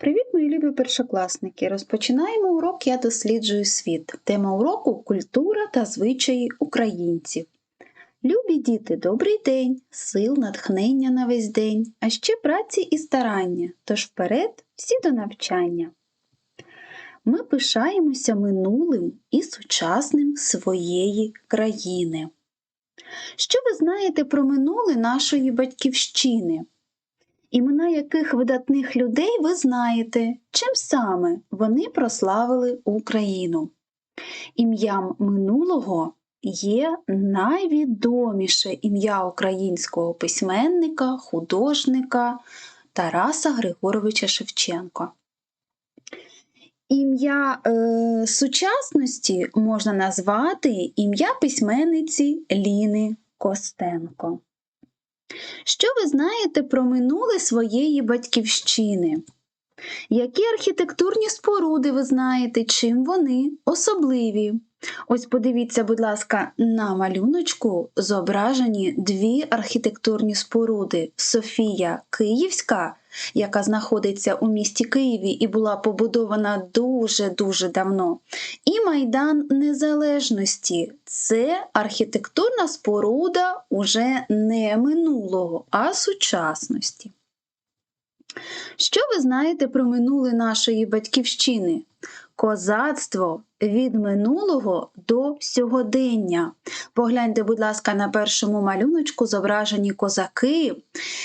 Привіт, мої любі першокласники! Розпочинаємо урок Я досліджую світ. Тема уроку культура та звичаї українців. Любі діти, добрий день, сил, натхнення на весь день, а ще праці і старання. Тож вперед всі до навчання. Ми пишаємося минулим і сучасним своєї країни. Що ви знаєте про минуле нашої батьківщини? Імена яких видатних людей ви знаєте, чим саме вони прославили Україну. Ім'ям минулого є найвідоміше ім'я українського письменника, художника Тараса Григоровича Шевченка. Ім'я е, сучасності можна назвати ім'я письменниці Ліни Костенко. Що ви знаєте про минуле своєї батьківщини? Які архітектурні споруди ви знаєте, чим вони особливі? Ось подивіться, будь ласка, на малюночку зображені дві архітектурні споруди: Софія Київська, яка знаходиться у місті Києві і була побудована дуже-дуже давно, і Майдан Незалежності це архітектурна споруда уже не минулого, а сучасності. Що ви знаєте про минуле нашої батьківщини? Козацтво від минулого до сьогодення. Погляньте, будь ласка, на першому малюночку зображені козаки,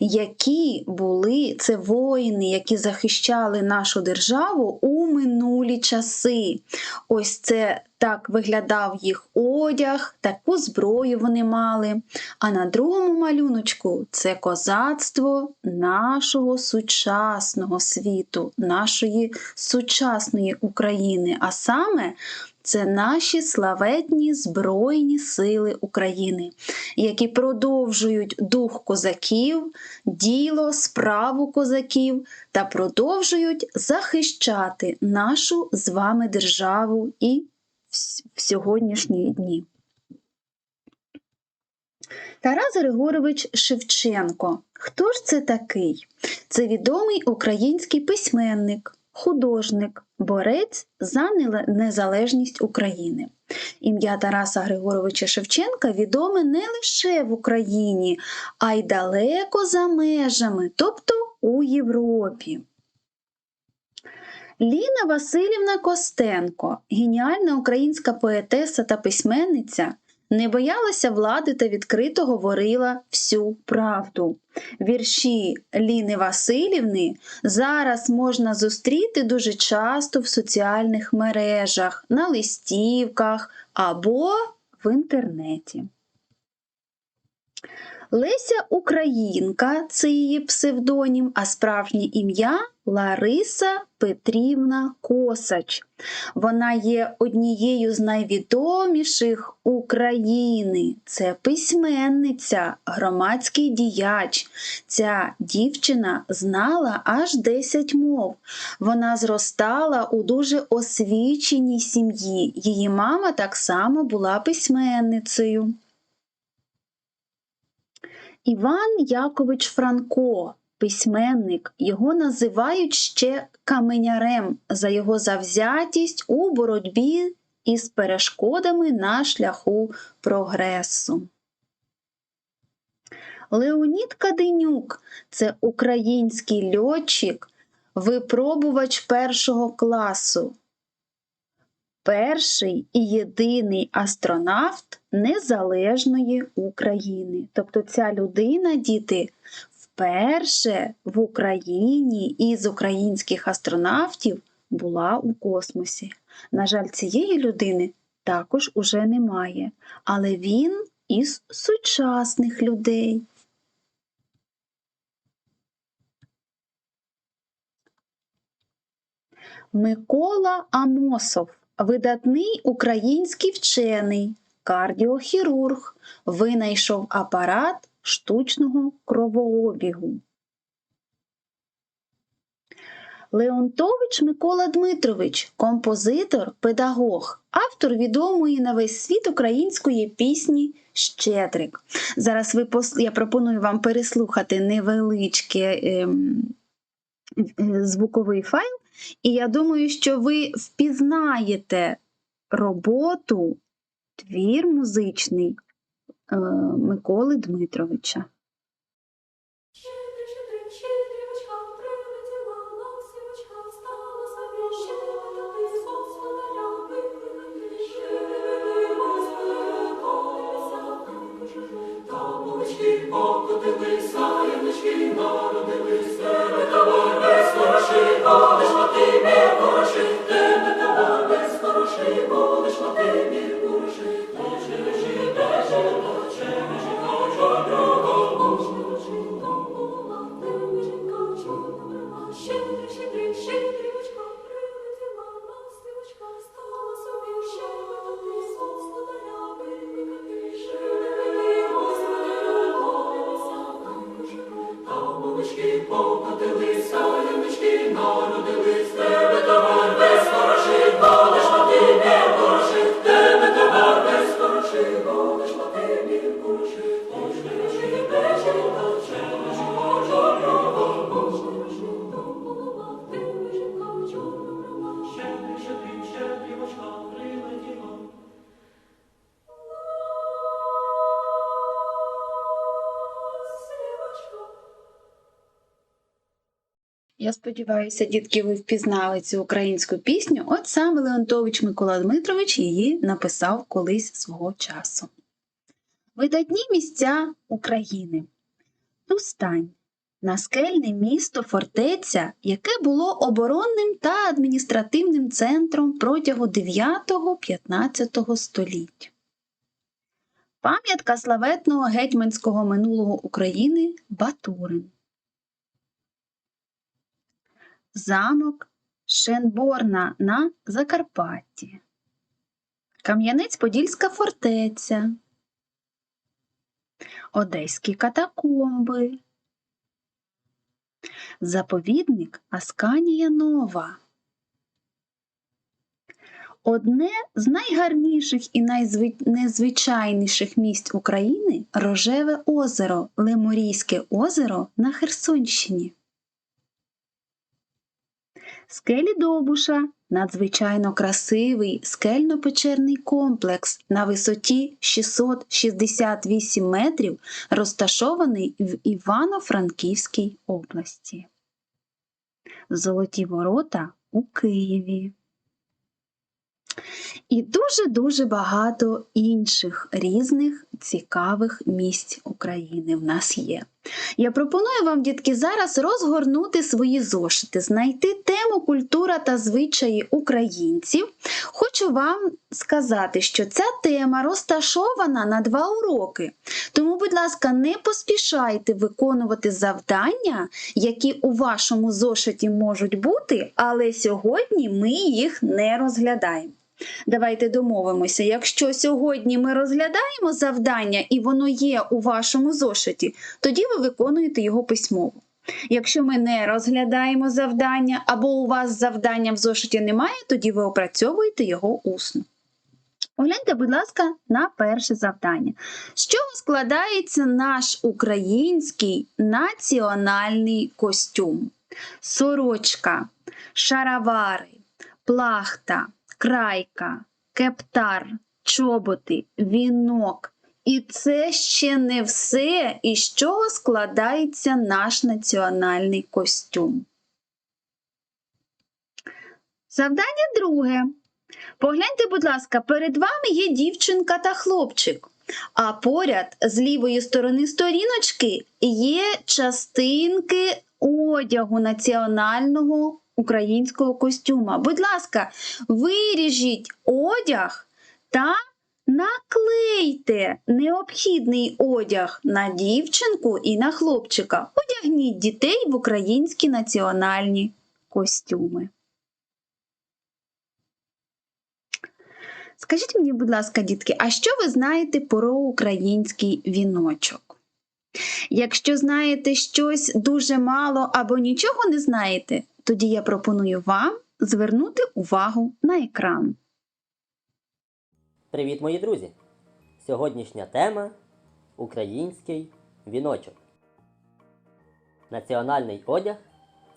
які були це воїни, які захищали нашу державу у минулі часи. Ось це так виглядав їх одяг, таку зброю вони мали. А на другому малюночку це козацтво нашого сучасного світу, нашої сучасної України. А саме це наші славетні Збройні Сили України, які продовжують дух козаків, діло, справу козаків та продовжують захищати нашу з вами державу і в сьогоднішні дні. Тарас Григорович Шевченко. Хто ж це такий? Це відомий український письменник, художник, борець за незалежність України. Ім'я Тараса Григоровича Шевченка відоме не лише в Україні, а й далеко за межами, тобто у Європі. Ліна Васильівна Костенко, геніальна українська поетеса та письменниця, не боялася влади та відкрито говорила всю правду. Вірші Ліни Васильівни зараз можна зустріти дуже часто в соціальних мережах, на листівках або в інтернеті. Леся Українка це її псевдонім, а справжнє ім'я Лариса Петрівна Косач. Вона є однією з найвідоміших України. Це письменниця, громадський діяч. Ця дівчина знала аж 10 мов. Вона зростала у дуже освіченій сім'ї. Її мама так само була письменницею. Іван Якович Франко, письменник, його називають ще каменярем за його завзятість у боротьбі із перешкодами на шляху прогресу. Леонід Каденюк це український льотчик, випробувач першого класу перший і єдиний астронавт Незалежної України. Тобто ця людина, діти, вперше в Україні із українських астронавтів була у космосі. На жаль, цієї людини також уже немає, але він із сучасних людей. Микола Амосов Видатний український вчений, кардіохірург, винайшов апарат штучного кровообігу. Леонтович Микола Дмитрович, композитор, педагог, автор відомої на весь світ української пісні Щедрик. Зараз ви пос... я пропоную вам переслухати невеличке ем, е, звуковий файл, і я думаю, що ви впізнаєте роботу, твір музичний е, Миколи Дмитровича. Щедрий, щедрий, щедрівочка, Я сподіваюся, дітки, ви впізнали цю українську пісню. От саме Леонтович Микола Дмитрович її написав колись свого часу. Видатні місця України. Тустань. Наскельне місто фортеця, яке було оборонним та адміністративним центром протягом 9-15 століть. Пам'ятка славетного гетьманського минулого України Батурин. Замок Шенборна на Закарпатті. Кам'янець-Подільська фортеця. Одеські катакомби. Заповідник Асканія Нова. Одне з найгарніших і найзвичайніших місць України Рожеве озеро, Лемурійське озеро на Херсонщині. Скелі Довбуша надзвичайно красивий скельно-печерний комплекс на висоті 668 метрів, розташований в Івано-Франківській області. Золоті ворота у Києві. І дуже-дуже багато інших різних цікавих місць України в нас є. Я пропоную вам, дітки, зараз розгорнути свої зошити, знайти тему культура та звичаї українців. Хочу вам сказати, що ця тема розташована на два уроки. Тому, будь ласка, не поспішайте виконувати завдання, які у вашому зошиті можуть бути, але сьогодні ми їх не розглядаємо. Давайте домовимося, якщо сьогодні ми розглядаємо завдання і воно є у вашому зошиті, тоді ви виконуєте його письмово. Якщо ми не розглядаємо завдання або у вас завдання в зошиті немає, тоді ви опрацьовуєте його усно. Погляньте, будь ласка, на перше завдання. З чого складається наш український національний костюм? Сорочка, шаровари, плахта, крайка, кептар, чоботи, вінок. І це ще не все, із чого складається наш національний костюм. Завдання друге. Погляньте, будь ласка, перед вами є дівчинка та хлопчик, а поряд з лівої сторони сторіночки є частинки одягу національного українського костюма. Будь ласка, виріжіть одяг та наклейте необхідний одяг на дівчинку і на хлопчика. Одягніть дітей в українські національні костюми. Скажіть мені, будь ласка, дітки, а що ви знаєте про український віночок? Якщо знаєте щось дуже мало або нічого не знаєте, тоді я пропоную вам звернути увагу на екран. Привіт, мої друзі! Сьогоднішня тема український віночок. Національний одяг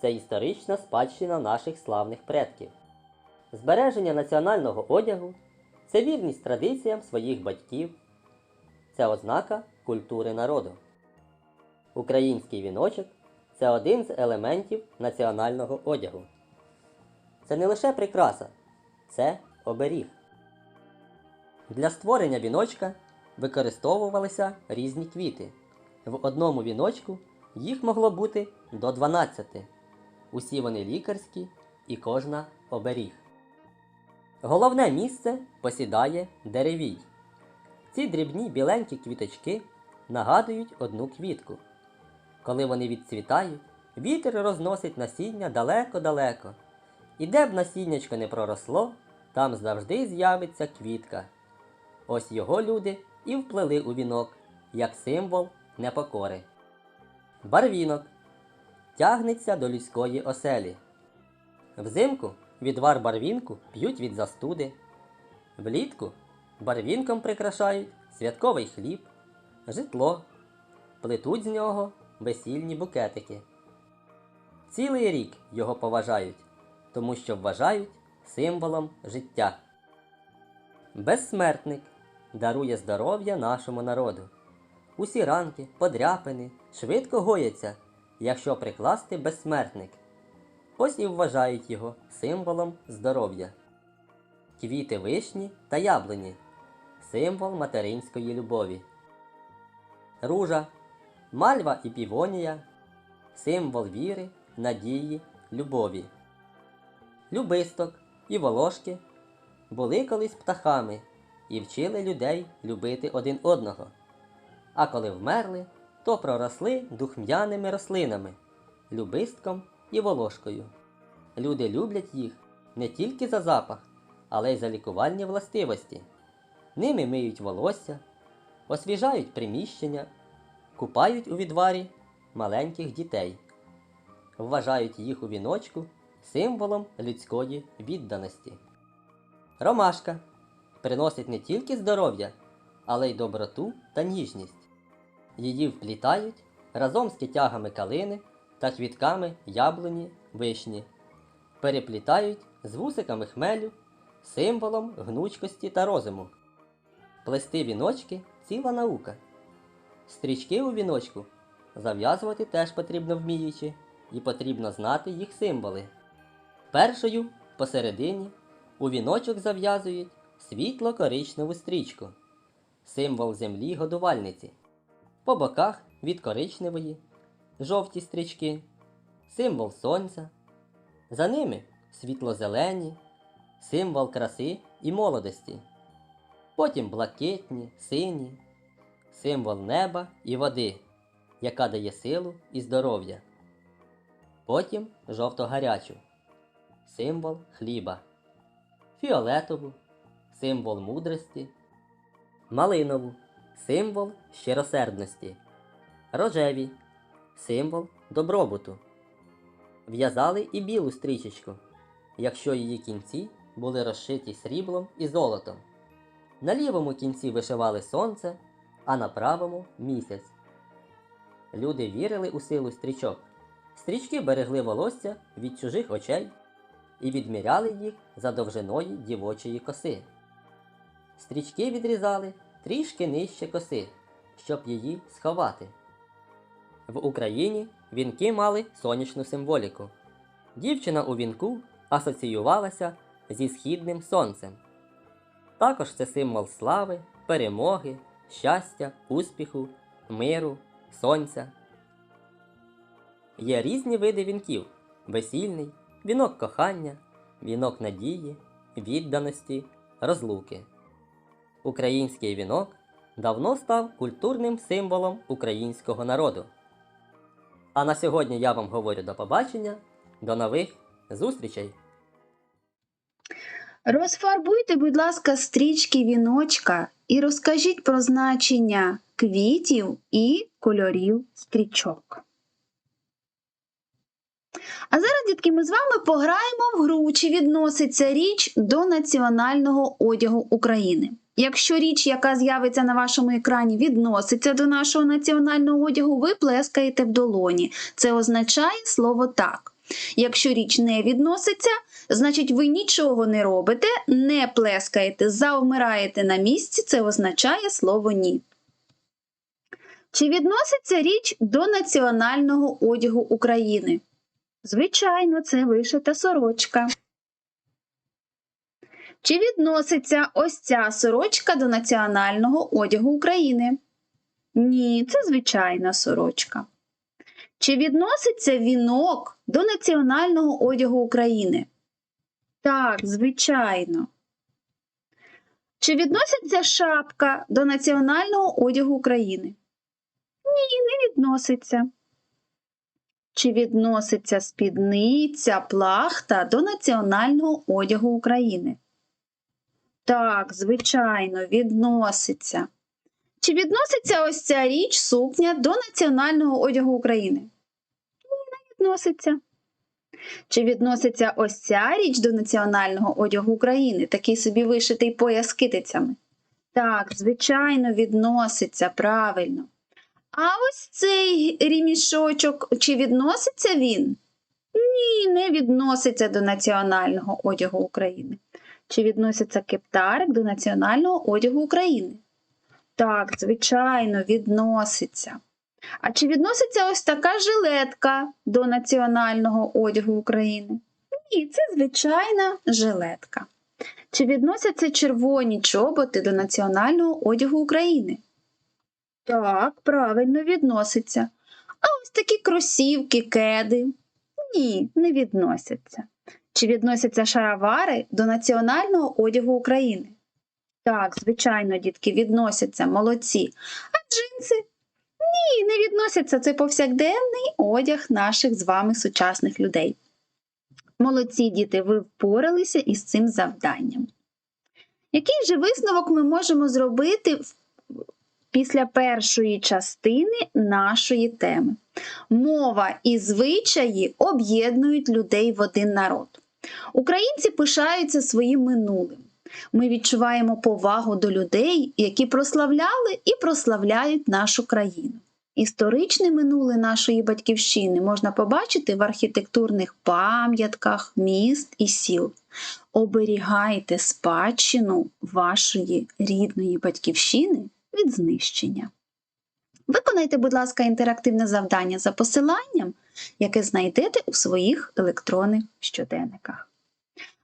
це історична спадщина наших славних предків. Збереження національного одягу це вірність традиціям своїх батьків, це ознака культури народу. Український віночок це один з елементів національного одягу. Це не лише прикраса, це оберіг. Для створення віночка використовувалися різні квіти. В одному віночку їх могло бути до 12. Усі вони лікарські і кожна оберіг. Головне місце посідає деревій. Ці дрібні біленькі квіточки нагадують одну квітку. Коли вони відцвітають, вітер розносить насіння далеко-далеко. І де б насіннячко не проросло, там завжди з'явиться квітка. Ось його люди і вплели у вінок, як символ непокори. Барвінок тягнеться до людської оселі. Взимку відвар барвінку п'ють від застуди. Влітку барвінком прикрашають святковий хліб, житло, плетуть з нього весільні букетики. Цілий рік його поважають, тому що вважають символом життя. Безсмертник дарує здоров'я нашому народу. Усі ранки, подряпини швидко гояться, якщо прикласти безсмертник. Ось і вважають його символом здоров'я. Квіти вишні та яблуні символ материнської любові. Ружа, мальва і півонія символ віри, надії, любові. Любисток і волошки були колись птахами і вчили людей любити один одного. А коли вмерли, то проросли духм'яними рослинами, любистком і волошкою. Люди люблять їх не тільки за запах, але й за лікувальні властивості. Ними миють волосся, освіжають приміщення, купають у відварі маленьких дітей, вважають їх у віночку символом людської відданості. Ромашка приносить не тільки здоров'я, але й доброту та ніжність. Її вплітають разом з китягами калини та квітками яблуні вишні, переплітають з вусиками хмелю, символом гнучкості та розуму. Плести віночки ціла наука. Стрічки у віночку зав'язувати теж потрібно вміючи, і потрібно знати їх символи. Першою посередині у віночок зав'язують світло-коричневу стрічку, символ землі годувальниці. По боках від коричневої, жовті стрічки, символ сонця. За ними світло-зелені, символ краси і молодості. Потім блакитні, сині, символ неба і води, яка дає силу і здоров'я. Потім жовто-гарячу, символ хліба, фіолетову, символ мудрості, малинову, символ щиросердності, рожеві, символ добробуту. В'язали і білу стрічечку, якщо її кінці були розшиті сріблом і золотом. На лівому кінці вишивали сонце, а на правому місяць. Люди вірили у силу стрічок. Стрічки берегли волосся від чужих очей і відміряли їх за довжиною дівочої коси. Стрічки відрізали трішки нижче коси, щоб її сховати. В Україні вінки мали сонячну символіку. Дівчина у вінку асоціювалася зі східним сонцем. Також це символ слави, перемоги, щастя, успіху, миру, сонця. Є різні види вінків: весільний, вінок кохання, вінок надії, відданості, розлуки. Український вінок давно став культурним символом українського народу. А на сьогодні я вам говорю до побачення, до нових зустрічей! Розфарбуйте, будь ласка, стрічки віночка і розкажіть про значення квітів і кольорів стрічок. А зараз, дітки, ми з вами пограємо в гру, чи відноситься річ до національного одягу України. Якщо річ, яка з'явиться на вашому екрані, відноситься до нашого національного одягу, ви плескаєте в долоні. Це означає слово так. Якщо річ не відноситься, значить ви нічого не робите, не плескаєте, завмираєте на місці, це означає слово ні. Чи відноситься річ до національного одягу України? Звичайно, це вишита сорочка. Чи відноситься ось ця сорочка до національного одягу України? Ні, це звичайна сорочка. Чи відноситься вінок до національного одягу України? Так, звичайно. Чи відноситься шапка до національного одягу України? Ні, не відноситься. Чи відноситься спідниця, плахта до національного одягу України? Так, звичайно, відноситься. Чи відноситься ось ця річ сукня до національного одягу України? Ні, не відноситься. Чи відноситься ось ця річ до національного одягу України, такий собі вишитий пояс китицями? Так, звичайно, відноситься правильно. А ось цей рімішочок, чи відноситься він? Ні, не відноситься до національного одягу України. Чи відноситься кептарик до національного одягу України? Так, звичайно, відноситься. А чи відноситься ось така жилетка до національного одягу України? Ні, це звичайна жилетка. Чи відносяться червоні чоботи до національного одягу України? Так, правильно відноситься. А ось такі кросівки, кеди? Ні, не відносяться. Чи відносяться шаровари до національного одягу України? Так, звичайно, дітки, відносяться, молодці. А джинси? Ні, не відносяться. Це повсякденний одяг наших з вами сучасних людей. Молодці, діти, ви впоралися із цим завданням. Який же висновок ми можемо зробити після першої частини нашої теми? Мова і звичаї об'єднують людей в один народ. Українці пишаються своїм минулим. Ми відчуваємо повагу до людей, які прославляли і прославляють нашу країну. Історичне минуле нашої батьківщини можна побачити в архітектурних пам'ятках міст і сіл. Оберігайте спадщину вашої рідної батьківщини від знищення. Виконайте, будь ласка, інтерактивне завдання за посиланням, яке знайдете у своїх електронних щоденниках.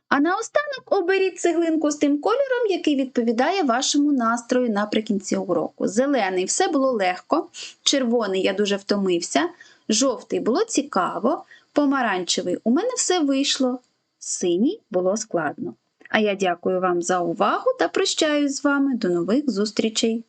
А наостанок оберіть цеглинку з тим кольором, який відповідає вашому настрою наприкінці уроку. Зелений. Все було легко, червоний я дуже втомився, жовтий було цікаво, помаранчевий. У мене все вийшло, синій було складно. А я дякую вам за увагу та прощаюсь з вами. До нових зустрічей.